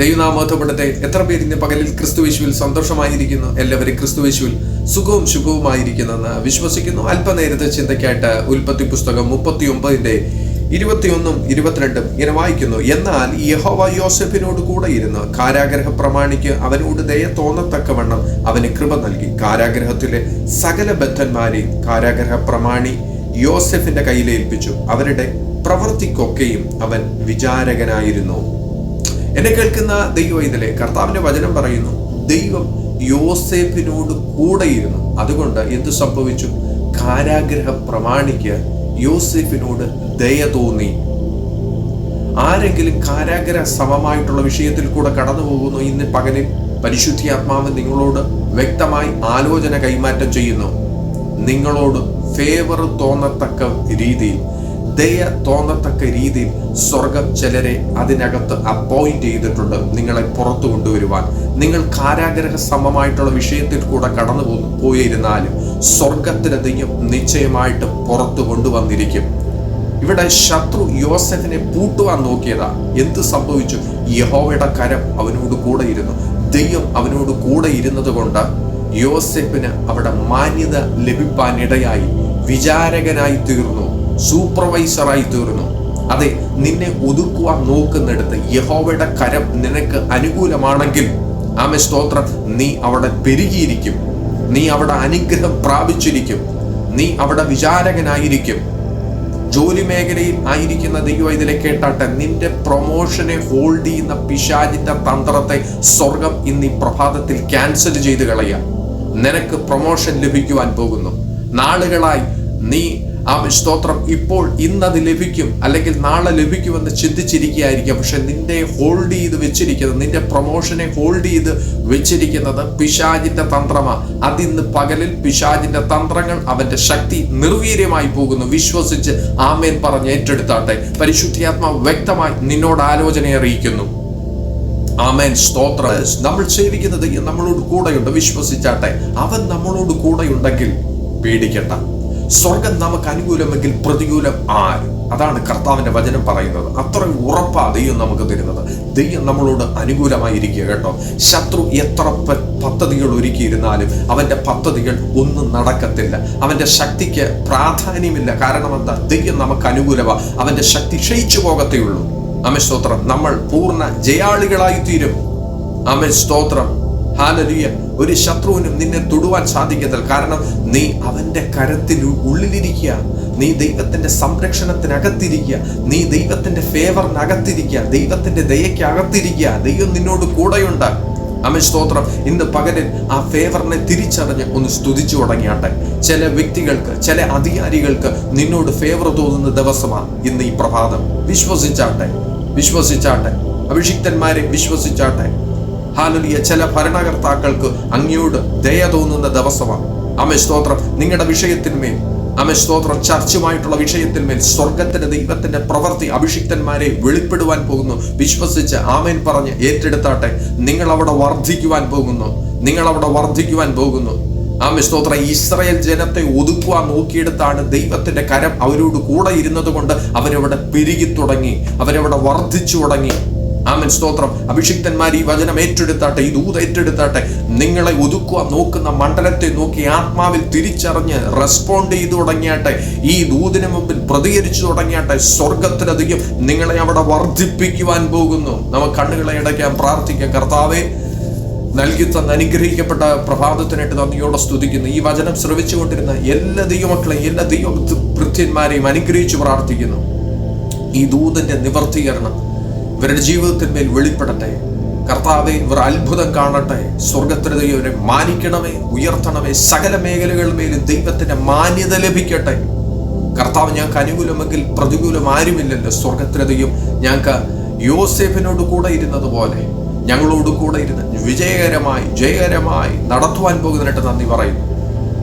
ദൈവനാമോധപ്പെടട്ടെ എത്ര പേരിന്റെ പകലിൽ ക്രിസ്തുവേശുവിൽ സന്തോഷമായിരിക്കുന്നു? എല്ലാവരും ക്രിസ്തുവേശുവിൽ സുഖവും ശുഭവുമായിരിക്കുന്നെന്ന് വിശ്വസിക്കുന്നു. അല്പനേരത്തെ ചിന്തയ്ക്കായിട്ട് ഉൽപ്പത്തി പുസ്തകം മുപ്പത്തി ഒമ്പതിന്റെ ഇരുപത്തിയൊന്നും ഇരുപത്തിരണ്ടും ഇങ്ങനെ വായിക്കുന്നു. എന്നാൽ യഹോവ യോസഫിനോട് കൂടെ ഇരുന്ന് കാരാഗ്രഹ പ്രമാണിക്ക് അവനോട് ദയ തോന്നത്തക്കവണ്ണം അവന് കൃപ നൽകി. കാരാഗ്രഹത്തിലെ സകല ബദ്ധന്മാരെയും കാരാഗ്രഹ പ്രമാണി യോസഫിന്റെ കയ്യിലേൽപ്പിച്ചു. അവരുടെ പ്രവൃത്തിക്കൊക്കെയും അവൻ വിചാരകനായിരുന്നു. എന്നെ കേൾക്കുന്ന ദൈവം ഇതിലെ കർത്താവിന്റെ വചനം പറയുന്നു. ദൈവം യോസേഫിനോട് കൂടെയിരുന്നു. അതുകൊണ്ട് എന്ത് സംഭവിച്ചു? കാരാഗ്രഹ പ്രമാണിക്ക് യോസേഫിനോട് ദയ തോന്നി. ആരെങ്കിലും കാരാഗ്രഹ സമമായിട്ടുള്ള വിഷയത്തിൽ കൂടെ കടന്നു പോകുന്നു ഇന്ന് പകലിൽ? പരിശുദ്ധിയാത്മാവ് നിങ്ങളോട് വ്യക്തമായി ആലോചന കൈമാറ്റം ചെയ്യുന്നു. നിങ്ങളോട് ഫേവർ തോന്നത്തക്ക രീതിയിൽ ദയ തോന്നത്തക്ക രീതിയിൽ സ്വർഗം ചിലരെ അതിനകത്ത് അപ്പോയിന്റ് ചെയ്തിട്ടുണ്ട്. നിങ്ങളെ പുറത്തു കൊണ്ടുവരുവാൻ. നിങ്ങൾ കാരാഗ്രഹ സമമായിട്ടുള്ള വിഷയത്തിൽ കൂടെ കടന്നു പോയിരുന്നാലും സ്വർഗത്തിന് ദൈവം നിശ്ചയമായിട്ട് പുറത്തു കൊണ്ടുവന്നിരിക്കും. ഇവിടെ ശത്രു യോസഫിനെ പൂട്ടുവാൻ നോക്കിയതാ. എന്ത് സംഭവിച്ചു? യഹോവയുടെ കരം അവനോട് കൂടെ ഇരുന്നു. ദൈവം അവനോട് കൂടെ ഇരുന്നത് കൊണ്ട് യോസഫിന് അവിടെ മാന്യത ലഭിപ്പാൻ ഇടയായി വിചാരകനായി തീർന്നു. സൂപ്പർവൈസറായി തീർന്നു. അതെ നിന്നെ ഒതുക്കുവാൻ നോക്കുന്നിടത്ത് യഹോവയുടെ കരം നിനക്ക് അനുകൂലമാണെങ്കിൽ ആമെ സ്തോത്രം നീ അവിടെ പെരുകിയിരിക്കും. നീ അവിടെ അനുഗ്രഹം പ്രാപിച്ചിരിക്കും. നീ അവിടെ വിചാരകനായിരിക്കും. ജോലി മേഖലയിൽ ആയിരിക്കുന്ന ദൈവം ഇതിലെ കേട്ടാട്ടെ നിന്റെ പ്രൊമോഷനെ ഹോൾഡ് ചെയ്യുന്ന പിശാചിന്റെ തന്ത്രത്തെ സ്വർഗം ഇന്ന് ഈ പ്രഭാതത്തിൽ ക്യാൻസൽ ചെയ്ത് കളയുക നിനക്ക് പ്രൊമോഷൻ ലഭിക്കുവാൻ പോകുന്നു. നാളുകളായി നീ ആ സ്തോത്രം. ഇപ്പോൾ ഇന്നത് ലഭിക്കും അല്ലെങ്കിൽ നാളെ ലഭിക്കുമെന്ന് ചിന്തിച്ചിരിക്കുകയായിരിക്കാം. പക്ഷെ നിന്റെ ഹോൾഡ് ചെയ്ത് വെച്ചിരിക്കുന്നത് നിന്റെ പ്രൊമോഷനെ ഹോൾഡ് ചെയ്ത് വെച്ചിരിക്കുന്നത് പിശാജിന്റെ തന്ത്രമാണ് അതിന്ന് പകലിൽ പിശാജിന്റെ തന്ത്രങ്ങൾ അവന്റെ ശക്തി നിർവീര്യമായി പോകുന്നു. വിശ്വസിച്ച് ആമേൻ പറഞ്ഞ് ഏറ്റെടുത്താട്ടെ. പരിശുദ്ധിയാത്മാവ് വ്യക്തമായി നിന്നോട് ആലോചന അറിയിക്കുന്നു. ആമേൻ സ്തോത്ര. നമ്മൾ സേവിക്കുന്നത് നമ്മളോട് കൂടെയുണ്ട്. വിശ്വസിച്ചാട്ടെ. അവൻ നമ്മളോട് കൂടെയുണ്ടെങ്കിൽ പേടിക്കണ്ട. സ്വർഗം നമുക്ക് അനുകൂലമെങ്കിൽ പ്രതികൂലം ആര്? അതാണ് കർത്താവിന്റെ വചനം പറയുന്നത്. അത്രയും ഉറപ്പാ ദൈവം നമുക്ക് തരുന്നത്. ദൈവം നമ്മളോട് അനുകൂലമായിരിക്കുക കേട്ടോ. ശത്രു എത്ര പദ്ധതികൾ ഒരുക്കിയിരുന്നാലും അവന്റെ പദ്ധതികൾ ഒന്നും നടക്കത്തില്ല. അവന്റെ ശക്തിക്ക് പ്രാധാന്യമില്ല. കാരണം എന്താ? ദൈവം നമുക്ക് അനുകൂലമാ. അവന്റെ ശക്തി ക്ഷയിച്ചു പോകത്തേയുള്ളൂ അമേ സ്തോത്രം. നമ്മൾ പൂർണ ജയാളികളായി തീരും അമേ സ്തോത്രം. ഹാലലിയ ഒരു ശത്രുവിനും നിന്നെ തൊടുവാൻ സാധിക്കത്തില്ല. കാരണം നീ അവന്റെ കരത്തിൽ ഉള്ളിലിരിക്കുക. നീ ദൈവത്തിന്റെ സംരക്ഷണത്തിനകത്തിരിക്കുക. നീ ദൈവത്തിന്റെ ഫേവറിനകത്തിരിക്കുക. ദൈവത്തിന്റെ ദയയ്ക്ക് അകത്തിരിക്കുക ദൈവം നിന്നോട് കൂടെയുണ്ട്. അമേ സ്തോത്രം. ഇന്ന് പകലിൽ ആ ഫേവറിനെ തിരിച്ചറിഞ്ഞ് ഒന്ന് സ്തുതിച്ചു തുടങ്ങിയാട്ടെ. ചില വ്യക്തികൾക്ക് ചില അധികാരികൾക്ക് നിന്നോട് ഫേവർ തോന്നുന്ന ദിവസമാണ് ഇന്ന് ഈ പ്രഭാതം. വിശ്വസിച്ചാട്ടെ. വിശ്വസിച്ചാട്ടെ. അഭിഷിക്തന്മാരെ വിശ്വസിച്ചാട്ടെ. ഹാലലിയ ചില ഭരണകർത്താക്കൾക്ക് അങ്ങയോട് ദയ തോന്നുന്ന ദിവസമാണ്. അമേ സ്തോത്രം. നിങ്ങളുടെ വിഷയത്തിന്മേൽ അമേ സ്തോത്രം. ചർച്ചുമായിട്ടുള്ള വിഷയത്തിന്മേൽ സ്വർഗത്തിന്റെ ദൈവത്തിന്റെ പ്രവൃത്തി അഭിഷിക്തന്മാരെ വെളിപ്പെടുവാൻ പോകുന്നു. വിശ്വസിച്ച് ആമേൻ പറഞ്ഞ് ഏറ്റെടുത്താട്ടെ. നിങ്ങൾ അവിടെ വർദ്ധിക്കുവാൻ പോകുന്നു. നിങ്ങൾ അവിടെ വർദ്ധിക്കുവാൻ പോകുന്നു. ആമേ സ്തോത്രം. ഇസ്രായേൽ ജനത്തെ ഒതുക്കുവാൻ നോക്കിയെടുത്താണ് ദൈവത്തിന്റെ കരം. അവരോട് കൂടെ ഇരുന്നത് കൊണ്ട് അവരവിടെ പെരുകി തുടങ്ങി. അവരവിടെ വർദ്ധിച്ചു തുടങ്ങി. ആമൻ. സ്തോത്രം. അഭിഷിക്തന്മാർ ഈ വചനം ഏറ്റെടുത്താട്ടെ ഈ ദൂത ഏറ്റെടുത്താട്ടെ. നിങ്ങളെ ഒതുക്കുവാൻ നോക്കുന്ന മണ്ഡലത്തെ നോക്കി ആത്മാവിൽ തിരിച്ചറിഞ്ഞ് റെസ്പോണ്ട് ചെയ്തു തുടങ്ങിയാട്ടെ. ഈ ദൂതിന് മുമ്പിൽ പ്രതികരിച്ചു തുടങ്ങിയാട്ടെ. സ്വർഗത്തിലധികം നിങ്ങളെ അവിടെ വർദ്ധിപ്പിക്കുവാൻ പോകുന്നു. നമുക്ക് കണ്ണുകളെ ഇടയ്ക്കാൻ പ്രാർത്ഥിക്കാം. കർത്താവേ നൽകി തന്ന അനുഗ്രഹിക്കപ്പെട്ട പ്രഭാതത്തിനായിട്ട് നന്ദിയോടെ സ്തുതിക്കുന്നു. ഈ വചനം ശ്രവിച്ചുകൊണ്ടിരുന്ന എല്ലാ ദൈവമക്കളെയും എല്ലാ ദൈവ ഭൃത്യന്മാരെയും അനുഗ്രഹിച്ചു പ്രാർത്ഥിക്കുന്നു. ഈ ദൂതന്റെ നിവർത്തീകരണം ഇവരുടെ ജീവിതത്തിന്മേൽ വെളിപ്പെടട്ടെ. കർത്താവെ ഇവർ അത്ഭുതം കാണട്ടെ. സ്വർഗത്തിന് മാനിക്കണമേ ഉയർത്തണമേ സകല മേഖലകളിന്മേലും ദൈവത്തിന്റെ മാന്യത ലഭിക്കട്ടെ. കർത്താവ് ഞങ്ങൾക്ക് അനുകൂലമെങ്കിൽ പ്രതികൂലം ആരുമില്ലല്ലോ. സ്വർഗത്തിന് ഞങ്ങൾക്ക് യോസേഫിനോട് കൂടെ ഇരുന്നത് പോലെ ഞങ്ങളോട് കൂടെ ഇരുന്ന് വിജയകരമായി ജയകരമായി നടത്തുവാൻ പോകുന്നതിനായിട്ട് നന്ദി പറയുന്നു.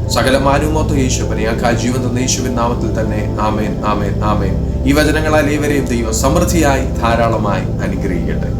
സകല മാരുമോത്ത യേശു ആ ജീവൻ തന്ന യേശുവിൻ നാമത്തിൽ തന്നെ ആമേൻ ആമേൻ ആമേൻ. ഈ വചനങ്ങളാൽ ഏവരെയും ദൈവം സമൃദ്ധിയായി ധാരാളമായി അനുഗ്രഹിക്കട്ടെ.